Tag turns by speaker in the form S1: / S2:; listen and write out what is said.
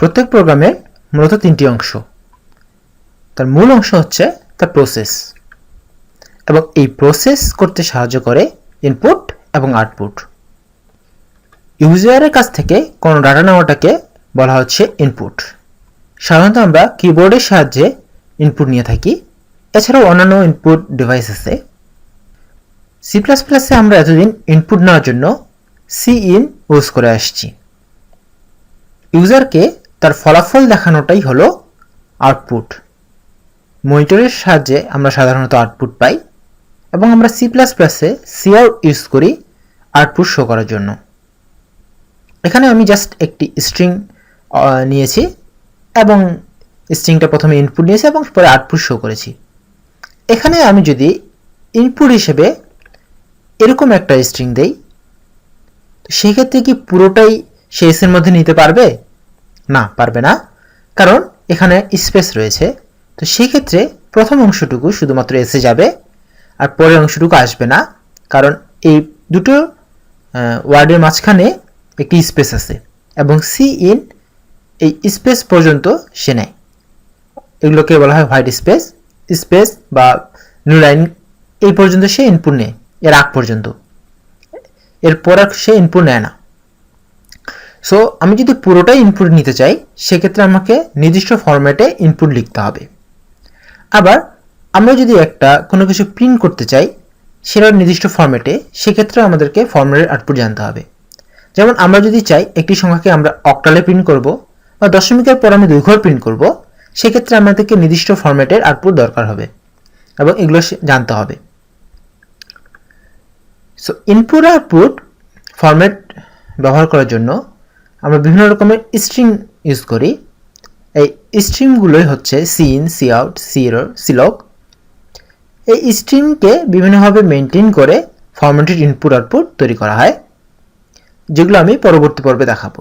S1: প্রত্যেক প্রোগ্রামের মূলত তিনটি অংশ। তার মূল অংশ হচ্ছে তার প্রসেস এবং এই প্রসেস করতে সাহায্য করে ইনপুট এবং আউটপুট ইউজারের কাছ থেকে কোনো ডাটা নেওয়াটাকে বলা হচ্ছে ইনপুট সাধারণত আমরা কিবোর্ডের সাহায্যে ইনপুট নিয়ে থাকি। এছাড়াও অন্যান্য ইনপুট ডিভাইস আছে সি প্লাস প্লাসে আমরা এতদিন ইনপুট নেওয়ার জন্য সি ইন ইউজ করে আসছি। ইউজারকে তার ফলাফল দেখানোটাই হলো আউটপুট মনিটরের সাহায্যে আমরা সাধারণত আউটপুট পাই এবং আমরা সি প্লাস প্লাসে সিআউট ইউজ করি আউটপুট শো করার জন্য। এখানে আমি জাস্ট একটি স্ট্রিং নিয়েছি এবং স্ট্রিংটা প্রথমে ইনপুট নিয়েছি এবং পরে আউটপুট শো করেছি। এখানে আমি যদি ইনপুট হিসেবে এরকম একটা স্ট্রিং দেই, সেক্ষেত্রে কি পুরোটাই সে এসের মধ্যে নিতে পারবে? না পারবে না। কারণ এখানে স্পেস রয়েছে। তো সেক্ষেত্রে প্রথম অংশটুকু শুধুমাত্র এসে যাবে আর পরের অংশটুকু আসবে না। কারণ এই দুটো ওয়ার্ডের মাঝখানে একটি স্পেস আছে এবং সি ইন এই স্পেস পর্যন্ত সে নেয়। এগুলোকে বলা হয় হোয়াইট স্পেস স্পেস বা নিউ লাইন এই পর্যন্ত সে ইনপুট নেয়, এর আগ পর্যন্ত। এরপর সে ইনপুট নেয় না। সো আমি যদি পুরোটাই ইনপুট নিতে চাই, সেক্ষেত্রে আমাকে নির্দিষ্ট ফরম্যাটে ইনপুট লিখতে হবে। আবার, আমরা যদি একটা কোনো কিছু প্রিন্ট করতে চাই, সেটার নির্দিষ্ট ফরম্যাটে সেক্ষেত্রে আমাদেরকে ফরম্যাটের আউটপুট জানতে হবে। যেমন, আমরা যদি চাই একটি সংখ্যাকে আমরা অক্টালে প্রিন্ট করব, বা দশমিকের পর আমি দুই ঘর প্রিন্ট করব, সেক্ষেত্রে আমাদেরকে নির্দিষ্ট ফরম্যাটের আউটপুট দরকার হবে এবং এগুলো জানতে হবে। সো ইনপুট আউটপুট ফরম্যাট ব্যবহার করার জন্য আমরা বিভিন্ন রকমের স্ট্রিম ইউজ করি। এই স্ট্রিমগুলোই হচ্ছে C in C out cerr clog এই স্ট্রিমকে বিভিন্নভাবে মেনটেন করে ফর্মেটেড ইনপুট আউটপুট তৈরি করা হয়, যেগুলো আমি পরবর্তী পর্বে দেখাবো।